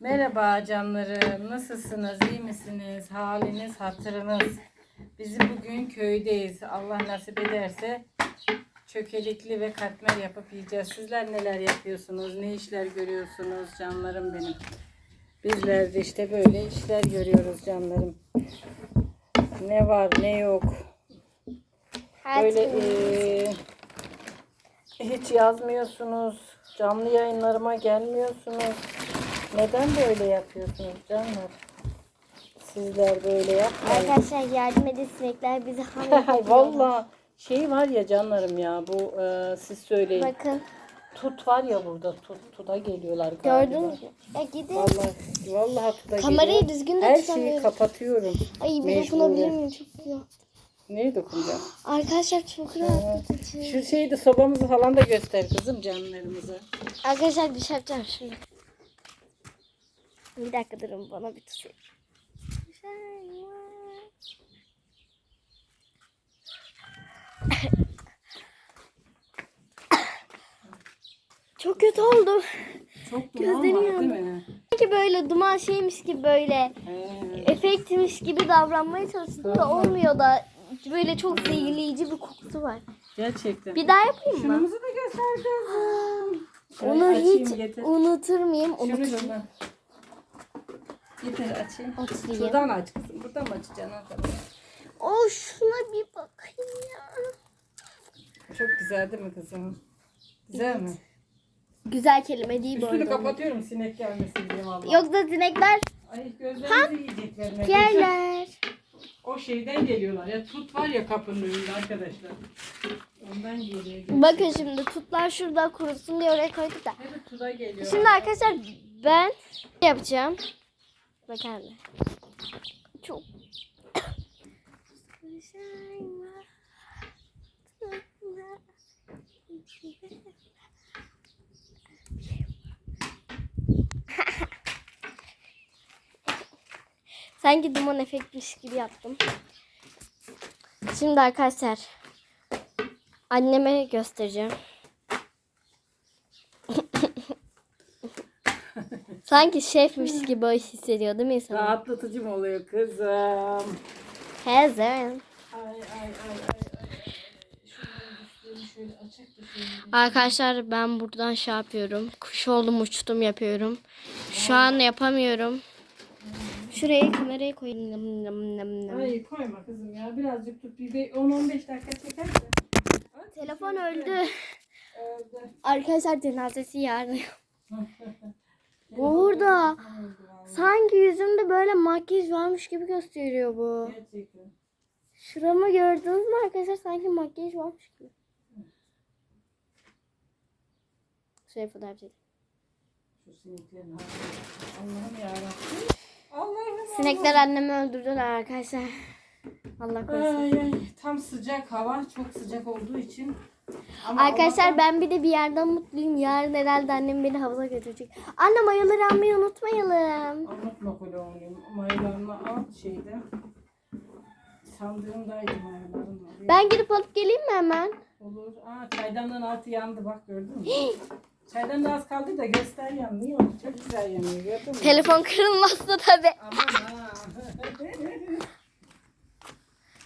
Merhaba canlarım. Nasılsınız? İyi misiniz? Haliniz, hatırınız. Biz bugün köydeyiz. Allah nasip ederse çökelikli ve katmer yapıp yiyeceğiz. Sizler neler yapıyorsunuz? Ne işler görüyorsunuz canlarım benim? Bizler de işte böyle işler görüyoruz canlarım. Ne var ne yok. Böyle eee, hiç yazmıyorsunuz. Canlı yayınlarıma gelmiyorsunuz. Neden böyle yapıyorsunuz canlar? Sizler böyle yapmayın. Arkadaşlar yardım edin sinekler bizi hamile Valla şey var ya canlarım ya bu eee, siz söyleyin. Bakın Tut var ya burada tut tuta geliyorlar galiba. gördünüz mü? Ya gidin. Vallahi vallahi tuta Kamerayı geliyor. düzgün de Her şeyi tutamıyorum. kapatıyorum. Ay bir Mecburen. dokunabilir miyim? Çok güzel. Neye dokunacağım? Arkadaşlar çok rahatlatıcı. Şu şeydi sobamızı falan da göster kızım canlarımıza. Arkadaşlar bir şey yapacağım şimdi. Bir dakika durun bana bir tutayım. Çok kötü oldu. Çok Gözlerim duman var yandı. mi? Sanki böyle duman şeymiş gibi böyle He. efektmiş gibi davranmaya çalıştım da olmuyor da böyle çok zehirleyici bir kokusu var. Gerçekten. Bir daha yapayım mı? Şunumuzu da göster kızım. Onu Şöyle açayım, hiç getir. unutur muyum? Şunu Unuturum. şuradan. Getir açayım. Oturayım. Şuradan aç kızım. Buradan mı açacaksın arkadaşlar? Oh şuna bir bakayım ya. Çok güzel değil mi kızım? Güzel mi? Güzel kelime değil bu Üstünü arada. kapatıyorum sinek gelmesin diye valla. Yoksa sinekler Ay gözlerimizi yiyecekler. neredeyse. yerler. O şeyden geliyorlar ya tut var ya kapının önünde arkadaşlar. Ondan geliyor. Bakın şimdi tutlar şurada kurusun diye oraya koyduk da. Hep geliyor. Şimdi arkadaşlar ben yapacağım. Bakın. Çok. Sanki duman efektmiş gibi yaptım. Şimdi arkadaşlar anneme göstereceğim. Sanki şefmiş gibi hissediyor değil mi insan? Rahatlatıcı mı oluyor kızım? Zaman. Ay ay ay ay. Arkadaşlar ben buradan şey yapıyorum. Kuş oldum uçtum yapıyorum. Şu an yapamıyorum. Şuraya kamerayı koyayım. Nam, nam, nam. Ay koyma kızım ya. Birazcık tut. Bir be- 10-15 dakika çekerse. At, Telefon öldü. Öldü. Arkadaşlar cenazesi yarın. Vallahi. Sanki yüzümde böyle makyaj varmış gibi gösteriyor bu. Gerçekten. Şuramı gördünüz mü arkadaşlar? Sanki makyaj varmış gibi. Şöyle fotoğraf çekelim. Allah'ım yarabbim. Allah'ım. Sinekler annemi öldürdüler arkadaşlar. Allah korusun. Ay ay tam sıcak hava çok sıcak olduğu için. Ama Arkadaşlar Allah'tan- ben bir de bir yerden mutluyum. Yarın herhalde annem beni havuza götürecek. Anne mayaları almayı unutmayalım. Unutma kolonyum. Mayalarını al şeyde. Sandığımdaydı mayaların. oraya. Ben gidip alıp geleyim mi hemen? Olur. Aa çaydanlığın altı yandı bak gördün mü? Çaydan az kaldı da göster yanmıyor. Çok güzel yanıyor gördün mü? Telefon kırılmazsa tabii. Aman ha.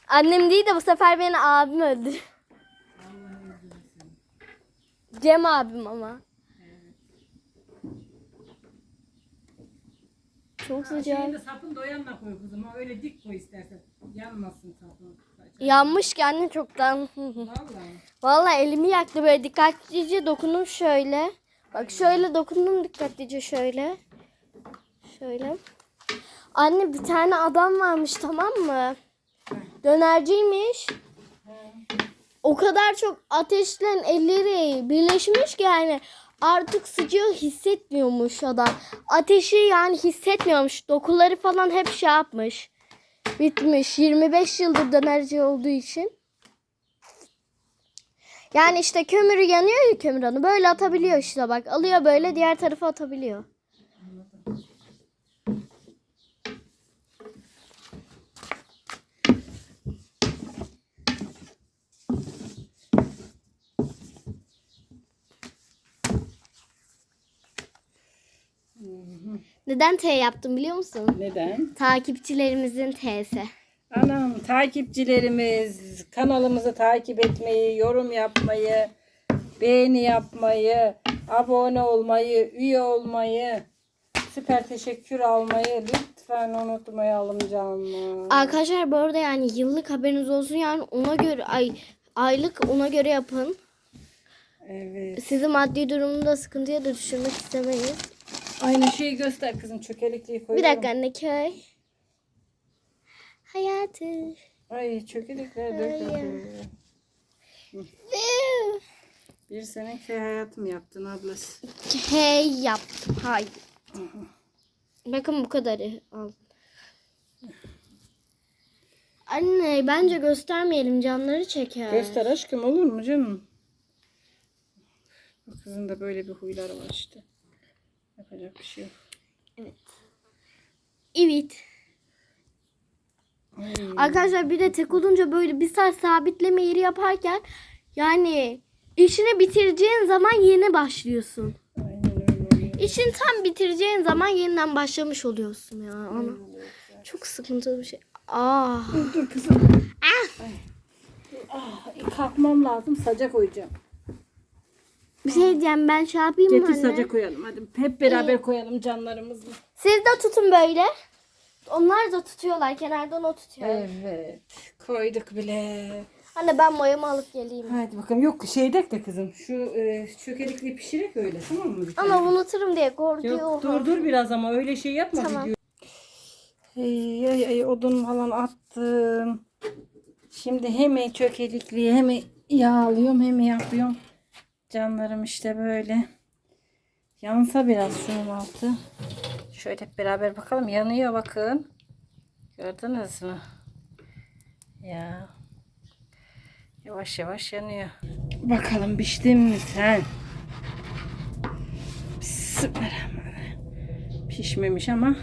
Annem değil de bu sefer beni abim öldü. Cem abim ama. Çok sıcak. De sapın yanına koy kızım. Ha, Öyle dik koy istersen. Yanmasın sapın. Yanmış ki anne çoktan. Vallahi. Vallahi elimi yaktı böyle dikkatlice dokundum şöyle. Bak şöyle dokundum dikkatlice şöyle. Şöyle. Anne bir tane adam varmış tamam mı? Dönerciymiş. O kadar çok ateşle elleri birleşmiş ki yani artık sıcağı hissetmiyormuş adam. Ateşi yani hissetmiyormuş. Dokuları falan hep şey yapmış. Bitmiş. 25 yıldır dönerci olduğu için. Yani işte kömürü yanıyor ya kömür onu böyle atabiliyor işte bak alıyor böyle diğer tarafa atabiliyor. Neden T yaptım biliyor musun? Neden? Takipçilerimizin T'si. Anam takipçilerimiz kanalımızı takip etmeyi, yorum yapmayı, beğeni yapmayı, abone olmayı, üye olmayı, süper teşekkür almayı lütfen unutmayalım canım. Arkadaşlar bu arada yani yıllık haberiniz olsun yani ona göre ay aylık ona göre yapın. Evet. Sizi maddi durumunda sıkıntıya da düşürmek istemeyiz. Aynı şeyi göster kızım çökelikliği koy. Bir dakika anne köy. Hayatı. Ay dök Ay. dök. Bir sene köy hayatım yaptın ablası. Hey yaptım. Hayır. Bakın bu kadarı al. Anne bence göstermeyelim canları çeker. Göster aşkım olur mu canım? Bu kızın da böyle bir huyları var işte. Yapacak bir şey yok. Evet. Ay. Arkadaşlar bir de tek olunca böyle bir saat sabitleme yeri yaparken yani işini bitireceğin zaman yeni başlıyorsun. İşini tam bitireceğin zaman yeniden başlamış oluyorsun ya. Ana. Çok sıkıntılı bir şey. Ah. Dur dur kızım. Ay. Ah, kalkmam lazım saca koyacağım. Bir şey diyeceğim ben şey yapayım mı Getir anne? saca koyalım hadi hep beraber koyalım canlarımızla. Siz de tutun böyle. Onlar da tutuyorlar. Kenardan o tutuyor. Evet koyduk bile. Anne ben mayamı alıp geleyim. Hadi bakalım yok şey dek de kızım şu e, çökelikli pişirek öyle tamam mı? bir tane? Ama unuturum diye korkuyorum. Yok dur dur biraz ama öyle şey yapma. Tamam. video. Ay, ay, ay, odun falan attım. Şimdi hem çökelikliği hem yağlıyorum hem yapıyorum. Canlarım işte böyle. Yansa biraz şunun altı. Şöyle hep beraber bakalım. Yanıyor bakın. Gördünüz mü? Ya. Yavaş yavaş yanıyor. Bakalım piştin mi sen? Bismillahirrahmanirrahim. Pişmemiş ama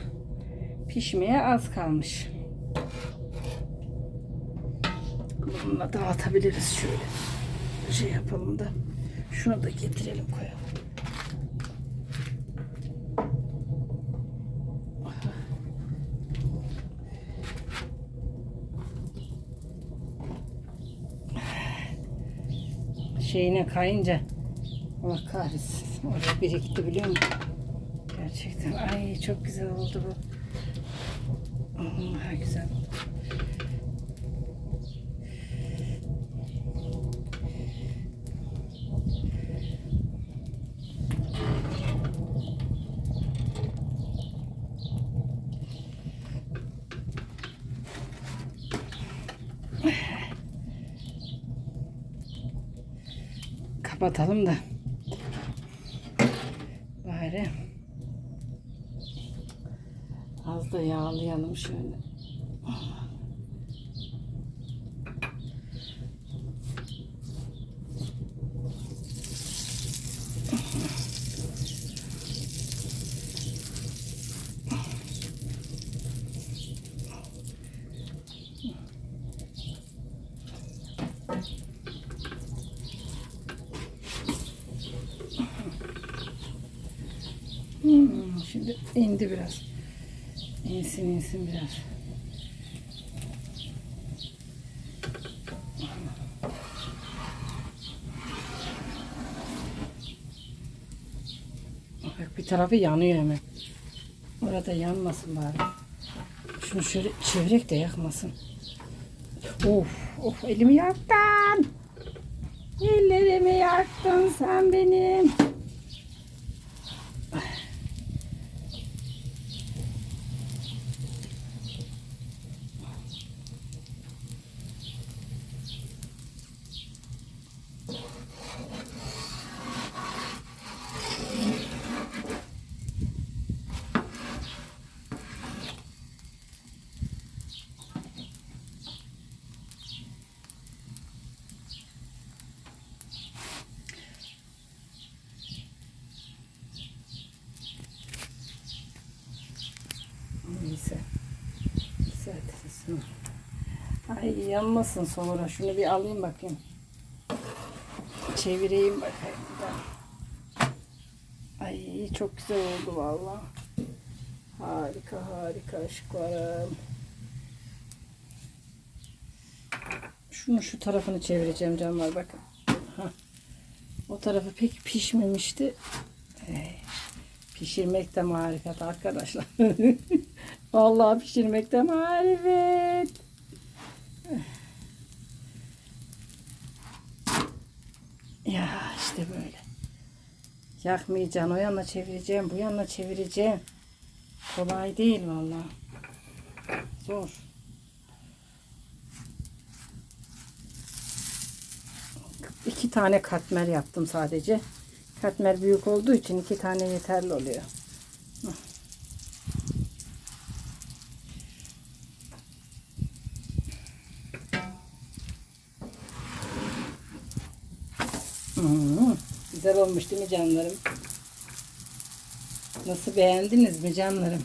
pişmeye az kalmış. Bununla dağıtabiliriz şöyle. Şey yapalım da. Şunu da getirelim koyalım. Şeyine kayınca Allah kahretsin. Oraya birikti biliyor musun? Gerçekten. Ay çok güzel oldu bu. Hmm, güzel oldu. Kapatalım da. Bari. Az da yağlayalım şöyle. Hmm, şimdi indi biraz. İnsin insin biraz. Bak bir tarafı yanıyor hemen. Orada yanmasın bari. Şunu şöyle çevirek de yakmasın. Of of elimi yaktın. Ellerimi yaktın sen benim. Neyse. Düzeltiriz. Ay yanmasın sonra. Şunu bir alayım bakayım. Çevireyim bakayım. Ay çok güzel oldu vallahi. Harika harika aşklarım. Şunu şu tarafını çevireceğim canlar bakın. O tarafı pek pişmemişti. Pişirmek de marifet arkadaşlar. Vallahi pişirmek de marifet. Ya işte böyle. Yakmayacaksın. O yana çevireceğim. Bu yana çevireceğim. Kolay değil vallahi. Zor. İki tane katmer yaptım sadece. Katmer büyük olduğu için iki tane yeterli oluyor. Hmm, güzel olmuş değil mi canlarım? Nasıl beğendiniz mi canlarım?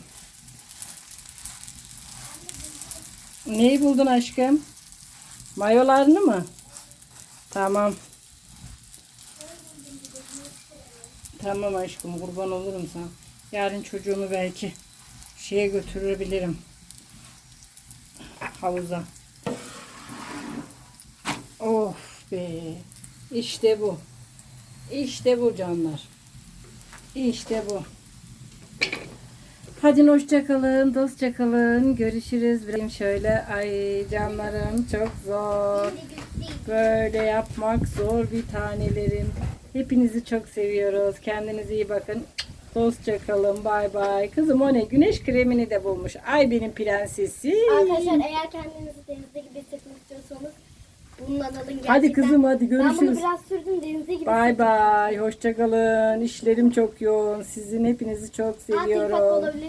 Neyi buldun aşkım? Mayolarını mı? Tamam. Tamam aşkım kurban olurum sana. Yarın çocuğumu belki şeye götürebilirim. Havuza. Of be. İşte bu. İşte bu canlar. İşte bu. Hadi hoşça kalın, dostça kalın. Görüşürüz. Benim şöyle ay canlarım çok zor. Böyle yapmak zor bir tanelerim. Hepinizi çok seviyoruz. Kendinize iyi bakın. Dostça kalın. Bay bay. Kızım o ne? Güneş kremini de bulmuş. Ay benim prensesim. Arkadaşlar eğer kendinizi denizde gibi bundan alın gerçekten. Hadi kızım hadi Ben bunu görüşürüz. biraz sürdüm denizde gibi Bay bay. Hoşça kalın. İşlerim çok yoğun. Sizin hepinizi çok Aa, tek bak seviyorum. olabilir.